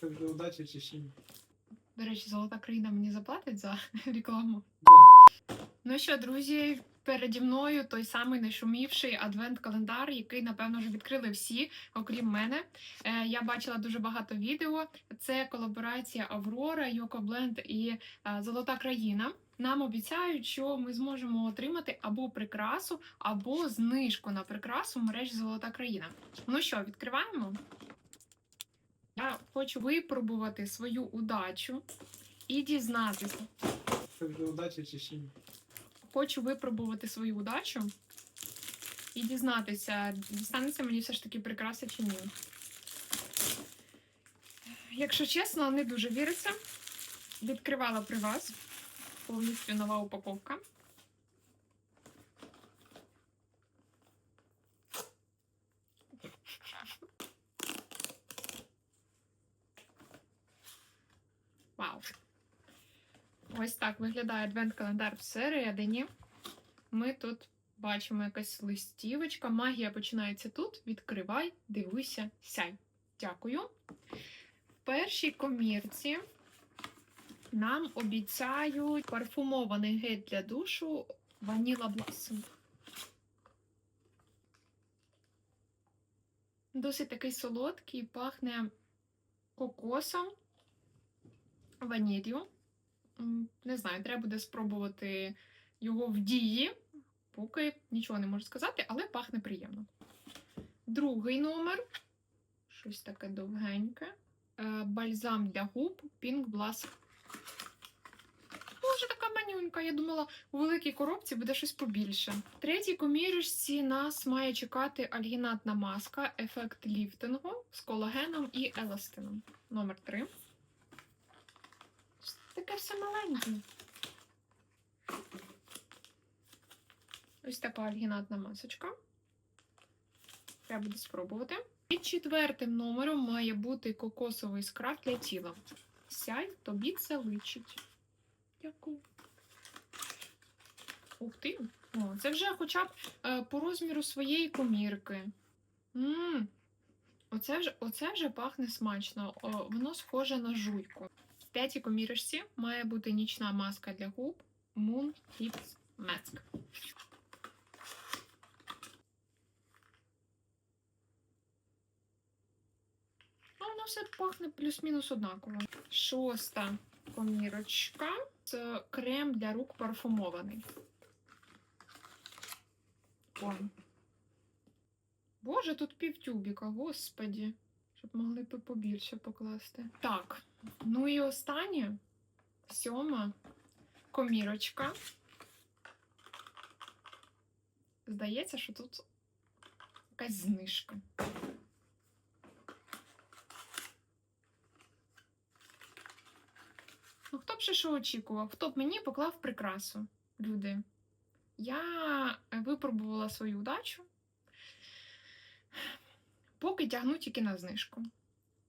Це вже удача чи ще ні? До речі, золота країна мені заплатить за рекламу. Ну що, друзі, переді мною той самий найшумівший адвент-календар, який, напевно, вже відкрили всі, окрім мене. Е, я бачила дуже багато відео. Це колаборація Аврора, Йоко Бленд і е, Золота країна. Нам обіцяють, що ми зможемо отримати або прикрасу, або знижку на прикрасу в мережі Золота країна. Ну що, відкриваємо? Я хочу випробувати свою удачу і дізнатися, Це вже удача чи ще ні? хочу випробувати свою удачу і дізнатися, дістанеться мені все ж таки прикраса чи ні. Якщо чесно, не дуже віриться. Відкривала при вас. Повністю нова упаковка. Ось так виглядає адвент-календар всередині. Ми тут бачимо якась листівочка. Магія починається тут. Відкривай, дивися, сяй. Дякую. В першій комірці нам обіцяють парфумований гель для душу Vanilla Blossom. Досить такий солодкий, пахне кокосом, ванілью. Не знаю, треба буде спробувати його в дії. Поки нічого не можу сказати, але пахне приємно. Другий номер. Щось таке довгеньке. Е, Бальзам для губ Pink Blast. Боже, така манюнька. Я думала, у великій коробці буде щось побільше. В третій комірочці нас має чекати альгінатна маска, ефект ліфтингу з колагеном і еластином. Номер 3. Все маленьке. Ось така альгінатна масочка. Треба буде спробувати. І четвертим номером має бути кокосовий скраб для тіла. Сяй, тобі це личить. Дякую. Ух ти! О, це вже хоча б е, по розміру своєї комірки. Мм, оце, вже, оце вже пахне смачно. О, воно схоже на жуйку. П'ятій комірочці має бути нічна маска для губ Moon Hips Mask. Ну, воно все пахне плюс-мінус однаково. Шоста комірочка. Це крем для рук парфумований. О. Боже, тут півтюбіка, господі. Щоб могли б побільше покласти. Так, ну і останнє. Сьома комірочка. Здається, що тут якась знижка. Ну, хто б ще що очікував? Хто б мені поклав прикрасу, люди? Я випробувала свою удачу. Поки тягну тільки на знижку.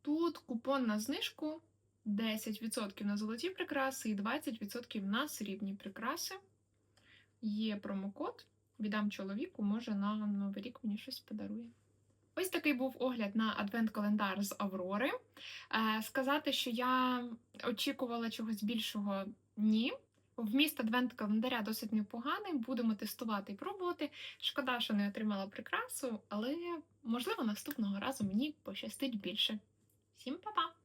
Тут купон на знижку 10% на золоті прикраси і 20% на срібні прикраси. Є промокод. Віддам чоловіку, може на Новий рік мені щось подарує. Ось такий був огляд на адвент-календар з Аврори. Е, сказати, що я очікувала чогось більшого, ні. Вміст адвент-календаря досить непоганий. Будемо тестувати і пробувати. Шкода, що не отримала прикрасу, але можливо наступного разу мені пощастить більше. Всім па-па!